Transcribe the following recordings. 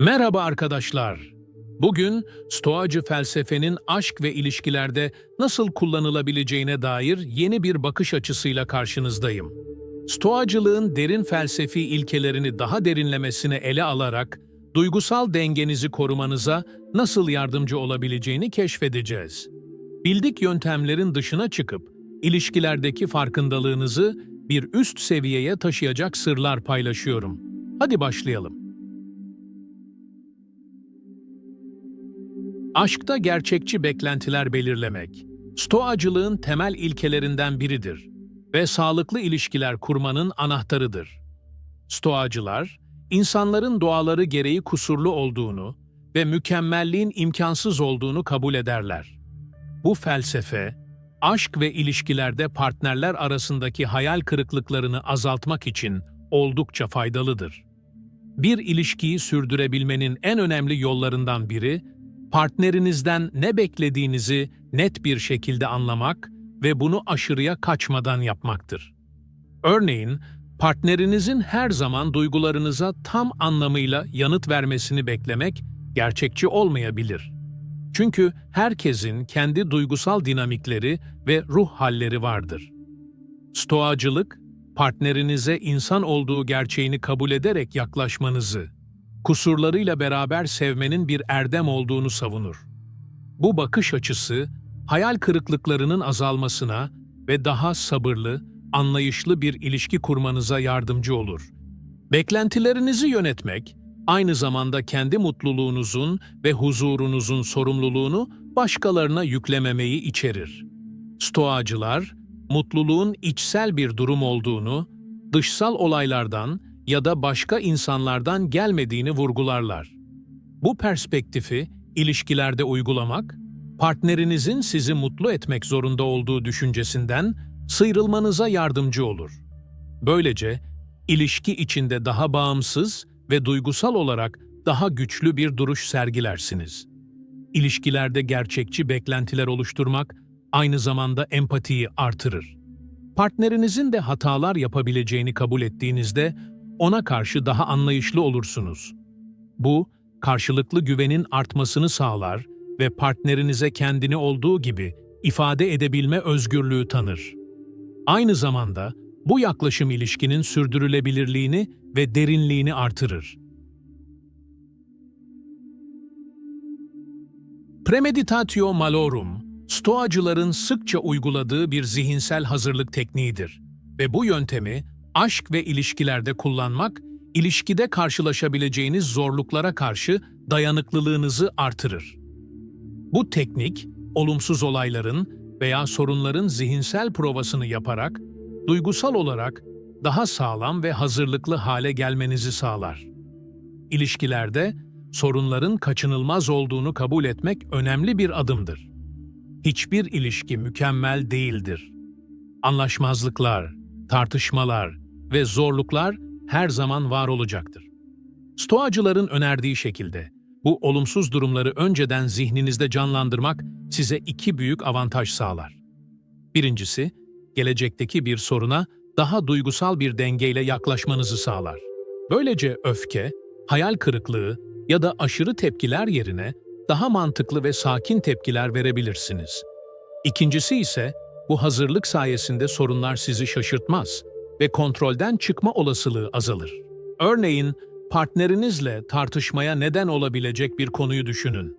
Merhaba arkadaşlar. Bugün Stoacı felsefenin aşk ve ilişkilerde nasıl kullanılabileceğine dair yeni bir bakış açısıyla karşınızdayım. Stoacılığın derin felsefi ilkelerini daha derinlemesine ele alarak duygusal dengenizi korumanıza nasıl yardımcı olabileceğini keşfedeceğiz. Bildik yöntemlerin dışına çıkıp ilişkilerdeki farkındalığınızı bir üst seviyeye taşıyacak sırlar paylaşıyorum. Hadi başlayalım. Aşkta gerçekçi beklentiler belirlemek, Stoacılığın temel ilkelerinden biridir ve sağlıklı ilişkiler kurmanın anahtarıdır. Stoacılar, insanların doğaları gereği kusurlu olduğunu ve mükemmelliğin imkansız olduğunu kabul ederler. Bu felsefe, aşk ve ilişkilerde partnerler arasındaki hayal kırıklıklarını azaltmak için oldukça faydalıdır. Bir ilişkiyi sürdürebilmenin en önemli yollarından biri, partnerinizden ne beklediğinizi net bir şekilde anlamak ve bunu aşırıya kaçmadan yapmaktır. Örneğin, partnerinizin her zaman duygularınıza tam anlamıyla yanıt vermesini beklemek gerçekçi olmayabilir. Çünkü herkesin kendi duygusal dinamikleri ve ruh halleri vardır. Stoacılık, partnerinize insan olduğu gerçeğini kabul ederek yaklaşmanızı, kusurlarıyla beraber sevmenin bir erdem olduğunu savunur. Bu bakış açısı, hayal kırıklıklarının azalmasına ve daha sabırlı, anlayışlı bir ilişki kurmanıza yardımcı olur. Beklentilerinizi yönetmek, aynı zamanda kendi mutluluğunuzun ve huzurunuzun sorumluluğunu başkalarına yüklememeyi içerir. Stoacılar, mutluluğun içsel bir durum olduğunu, dışsal olaylardan ya da başka insanlardan gelmediğini vurgularlar. Bu perspektifi ilişkilerde uygulamak, partnerinizin sizi mutlu etmek zorunda olduğu düşüncesinden sıyrılmanıza yardımcı olur. Böylece ilişki içinde daha bağımsız ve duygusal olarak daha güçlü bir duruş sergilersiniz. İlişkilerde gerçekçi beklentiler oluşturmak aynı zamanda empatiyi artırır. Partnerinizin de hatalar yapabileceğini kabul ettiğinizde ona karşı daha anlayışlı olursunuz. Bu, karşılıklı güvenin artmasını sağlar ve partnerinize kendini olduğu gibi ifade edebilme özgürlüğü tanır. Aynı zamanda bu yaklaşım ilişkinin sürdürülebilirliğini ve derinliğini artırır. Premeditatio malorum, Stoacıların sıkça uyguladığı bir zihinsel hazırlık tekniğidir ve bu yöntemi aşk ve ilişkilerde kullanmak, ilişkide karşılaşabileceğiniz zorluklara karşı dayanıklılığınızı artırır. Bu teknik, olumsuz olayların veya sorunların zihinsel provasını yaparak, duygusal olarak daha sağlam ve hazırlıklı hale gelmenizi sağlar. İlişkilerde sorunların kaçınılmaz olduğunu kabul etmek önemli bir adımdır. Hiçbir ilişki mükemmel değildir. Anlaşmazlıklar, tartışmalar ve zorluklar her zaman var olacaktır. Stoacıların önerdiği şekilde bu olumsuz durumları önceden zihninizde canlandırmak size iki büyük avantaj sağlar. Birincisi, gelecekteki bir soruna daha duygusal bir dengeyle yaklaşmanızı sağlar. Böylece öfke, hayal kırıklığı ya da aşırı tepkiler yerine daha mantıklı ve sakin tepkiler verebilirsiniz. İkincisi ise bu hazırlık sayesinde sorunlar sizi şaşırtmaz ve kontrolden çıkma olasılığı azalır. Örneğin, partnerinizle tartışmaya neden olabilecek bir konuyu düşünün.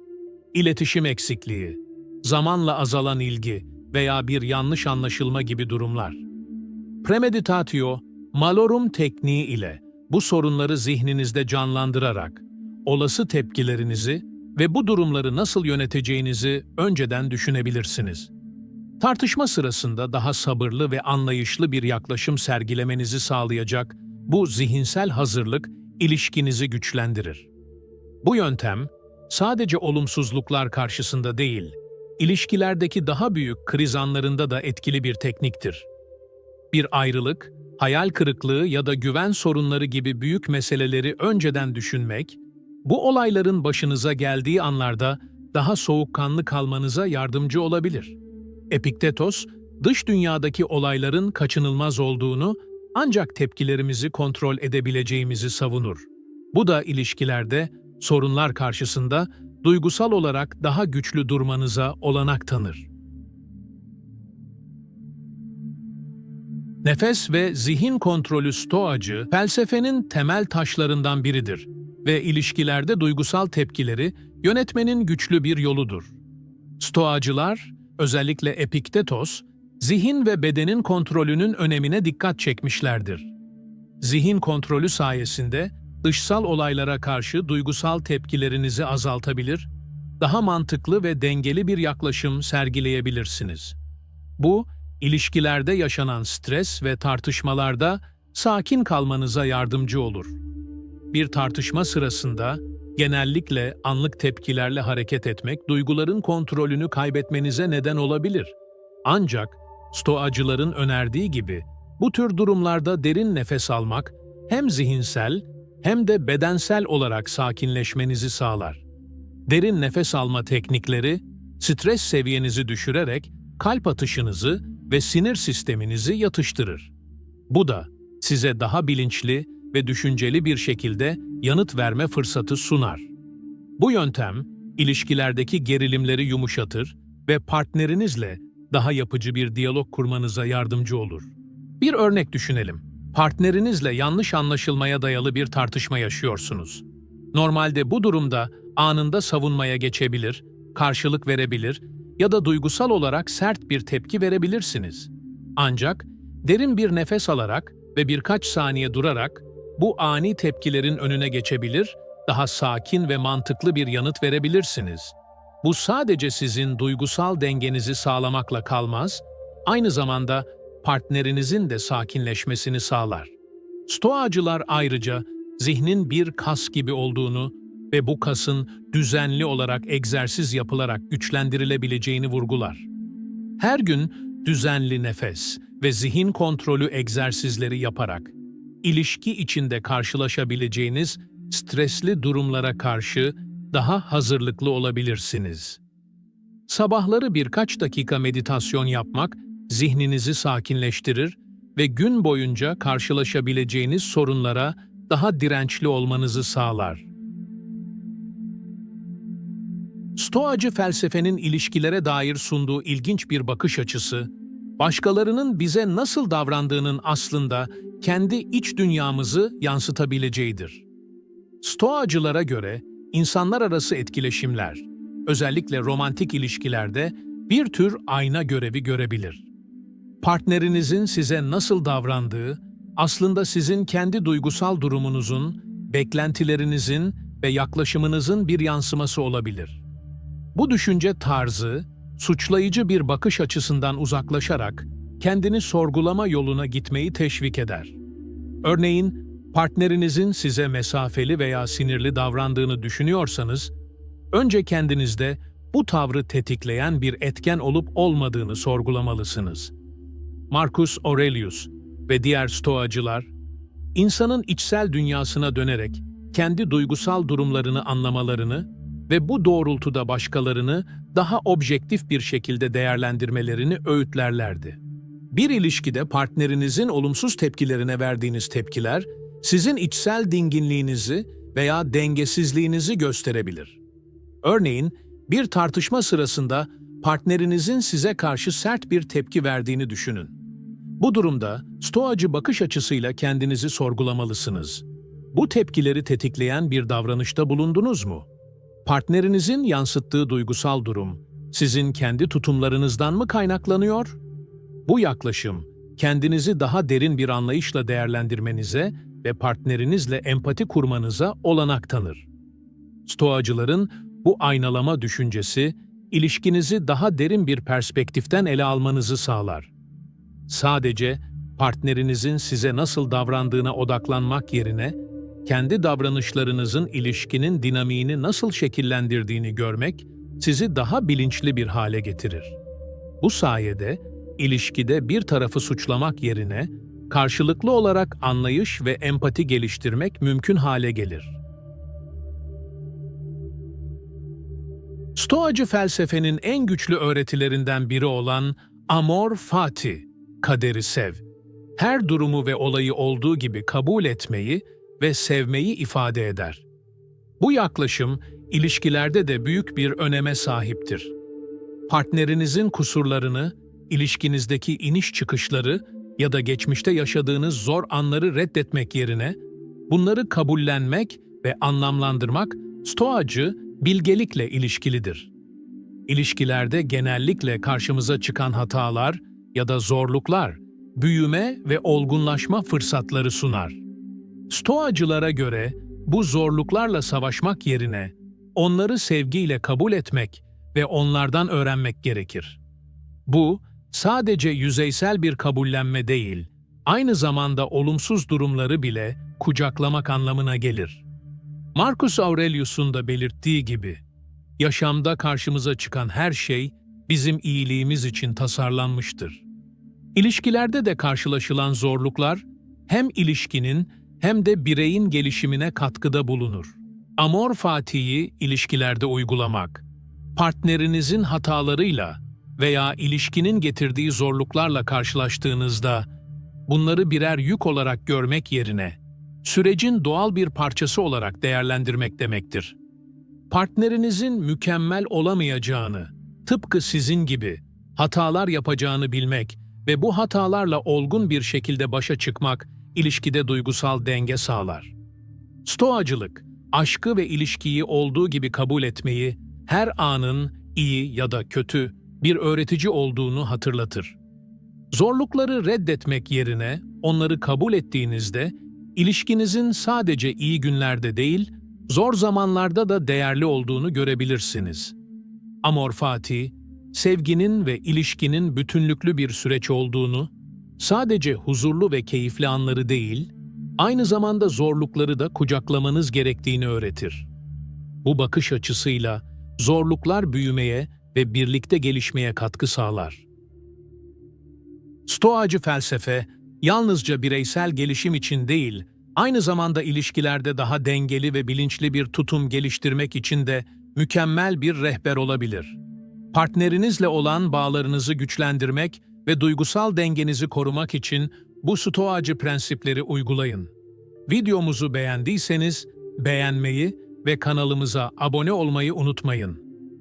İletişim eksikliği, zamanla azalan ilgi veya bir yanlış anlaşılma gibi durumlar. Premeditatio, malorum tekniği ile bu sorunları zihninizde canlandırarak olası tepkilerinizi ve bu durumları nasıl yöneteceğinizi önceden düşünebilirsiniz. Tartışma sırasında daha sabırlı ve anlayışlı bir yaklaşım sergilemenizi sağlayacak bu zihinsel hazırlık ilişkinizi güçlendirir. Bu yöntem sadece olumsuzluklar karşısında değil, ilişkilerdeki daha büyük kriz anlarında da etkili bir tekniktir. Bir ayrılık, hayal kırıklığı ya da güven sorunları gibi büyük meseleleri önceden düşünmek, bu olayların başınıza geldiği anlarda daha soğukkanlı kalmanıza yardımcı olabilir. Epiktetos, dış dünyadaki olayların kaçınılmaz olduğunu ancak tepkilerimizi kontrol edebileceğimizi savunur. Bu da ilişkilerde sorunlar karşısında duygusal olarak daha güçlü durmanıza olanak tanır. Nefes ve zihin kontrolü stoacı, felsefenin temel taşlarından biridir ve ilişkilerde duygusal tepkileri yönetmenin güçlü bir yoludur. Stoacılar, özellikle Epiktetos, zihin ve bedenin kontrolünün önemine dikkat çekmişlerdir. Zihin kontrolü sayesinde dışsal olaylara karşı duygusal tepkilerinizi azaltabilir, daha mantıklı ve dengeli bir yaklaşım sergileyebilirsiniz. Bu, ilişkilerde yaşanan stres ve tartışmalarda sakin kalmanıza yardımcı olur. Bir tartışma sırasında genellikle anlık tepkilerle hareket etmek duyguların kontrolünü kaybetmenize neden olabilir. Ancak stoacıların önerdiği gibi bu tür durumlarda derin nefes almak hem zihinsel hem de bedensel olarak sakinleşmenizi sağlar. Derin nefes alma teknikleri stres seviyenizi düşürerek kalp atışınızı ve sinir sisteminizi yatıştırır. Bu da size daha bilinçli ve düşünceli bir şekilde yanıt verme fırsatı sunar. Bu yöntem, ilişkilerdeki gerilimleri yumuşatır ve partnerinizle daha yapıcı bir diyalog kurmanıza yardımcı olur. Bir örnek düşünelim. Partnerinizle yanlış anlaşılmaya dayalı bir tartışma yaşıyorsunuz. Normalde bu durumda anında savunmaya geçebilir, karşılık verebilir ya da duygusal olarak sert bir tepki verebilirsiniz. Ancak derin bir nefes alarak ve birkaç saniye durarak bu ani tepkilerin önüne geçebilir, daha sakin ve mantıklı bir yanıt verebilirsiniz. Bu sadece sizin duygusal dengenizi sağlamakla kalmaz, aynı zamanda partnerinizin de sakinleşmesini sağlar. Stoacılar ayrıca zihnin bir kas gibi olduğunu ve bu kasın düzenli olarak egzersiz yapılarak güçlendirilebileceğini vurgular. Her gün düzenli nefes ve zihin kontrolü egzersizleri yaparak ilişki içinde karşılaşabileceğiniz stresli durumlara karşı daha hazırlıklı olabilirsiniz. Sabahları birkaç dakika meditasyon yapmak zihninizi sakinleştirir ve gün boyunca karşılaşabileceğiniz sorunlara daha dirençli olmanızı sağlar. Stoacı felsefenin ilişkilere dair sunduğu ilginç bir bakış açısı, başkalarının bize nasıl davrandığının aslında kendi iç dünyamızı yansıtabileceğidir. Stoacılara göre insanlar arası etkileşimler, özellikle romantik ilişkilerde bir tür ayna görevi görebilir. Partnerinizin size nasıl davrandığı aslında sizin kendi duygusal durumunuzun, beklentilerinizin ve yaklaşımınızın bir yansıması olabilir. Bu düşünce tarzı, suçlayıcı bir bakış açısından uzaklaşarak kendini sorgulama yoluna gitmeyi teşvik eder. Örneğin, partnerinizin size mesafeli veya sinirli davrandığını düşünüyorsanız, önce kendinizde bu tavrı tetikleyen bir etken olup olmadığını sorgulamalısınız. Marcus Aurelius ve diğer stoacılar, insanın içsel dünyasına dönerek kendi duygusal durumlarını anlamalarını ve bu doğrultuda başkalarını daha objektif bir şekilde değerlendirmelerini öğütlerlerdi. Bir ilişkide partnerinizin olumsuz tepkilerine verdiğiniz tepkiler, sizin içsel dinginliğinizi veya dengesizliğinizi gösterebilir. Örneğin, bir tartışma sırasında partnerinizin size karşı sert bir tepki verdiğini düşünün. Bu durumda stoacı bakış açısıyla kendinizi sorgulamalısınız. Bu tepkileri tetikleyen bir davranışta bulundunuz mu? Partnerinizin yansıttığı duygusal durum sizin kendi tutumlarınızdan mı kaynaklanıyor? Bu yaklaşım kendinizi daha derin bir anlayışla değerlendirmenize ve partnerinizle empati kurmanıza olanak tanır. Stoacıların bu aynalama düşüncesi ilişkinizi daha derin bir perspektiften ele almanızı sağlar. Sadece partnerinizin size nasıl davrandığına odaklanmak yerine kendi davranışlarınızın ilişkinin dinamiğini nasıl şekillendirdiğini görmek sizi daha bilinçli bir hale getirir. Bu sayede ilişkide bir tarafı suçlamak yerine karşılıklı olarak anlayış ve empati geliştirmek mümkün hale gelir. Stoacı felsefenin en güçlü öğretilerinden biri olan amor fati, kaderi sev, her durumu ve olayı olduğu gibi kabul etmeyi ve sevmeyi ifade eder. Bu yaklaşım ilişkilerde de büyük bir öneme sahiptir. Partnerinizin kusurlarını, ilişkinizdeki iniş çıkışları ya da geçmişte yaşadığınız zor anları reddetmek yerine bunları kabullenmek ve anlamlandırmak stoacı bilgelikle ilişkilidir. İlişkilerde genellikle karşımıza çıkan hatalar ya da zorluklar büyüme ve olgunlaşma fırsatları sunar. Stoacılara göre bu zorluklarla savaşmak yerine onları sevgiyle kabul etmek ve onlardan öğrenmek gerekir. Bu sadece yüzeysel bir kabullenme değil, aynı zamanda olumsuz durumları bile kucaklamak anlamına gelir. Marcus Aurelius'un da belirttiği gibi, yaşamda karşımıza çıkan her şey bizim iyiliğimiz için tasarlanmıştır. İlişkilerde de karşılaşılan zorluklar hem ilişkinin hem de bireyin gelişimine katkıda bulunur. Amor fatihi ilişkilerde uygulamak, partnerinizin hatalarıyla veya ilişkinin getirdiği zorluklarla karşılaştığınızda bunları birer yük olarak görmek yerine sürecin doğal bir parçası olarak değerlendirmek demektir. Partnerinizin mükemmel olamayacağını, tıpkı sizin gibi hatalar yapacağını bilmek ve bu hatalarla olgun bir şekilde başa çıkmak ilişkide duygusal denge sağlar. Stoacılık, aşkı ve ilişkiyi olduğu gibi kabul etmeyi, her anın iyi ya da kötü bir öğretici olduğunu hatırlatır. Zorlukları reddetmek yerine onları kabul ettiğinizde, ilişkinizin sadece iyi günlerde değil, zor zamanlarda da değerli olduğunu görebilirsiniz. Amor Fati, sevginin ve ilişkinin bütünlüklü bir süreç olduğunu, sadece huzurlu ve keyifli anları değil, aynı zamanda zorlukları da kucaklamanız gerektiğini öğretir. Bu bakış açısıyla zorluklar büyümeye ve birlikte gelişmeye katkı sağlar. Stoacı felsefe, yalnızca bireysel gelişim için değil, aynı zamanda ilişkilerde daha dengeli ve bilinçli bir tutum geliştirmek için de mükemmel bir rehber olabilir. Partnerinizle olan bağlarınızı güçlendirmek ve duygusal dengenizi korumak için bu stoacı prensipleri uygulayın. Videomuzu beğendiyseniz beğenmeyi ve kanalımıza abone olmayı unutmayın.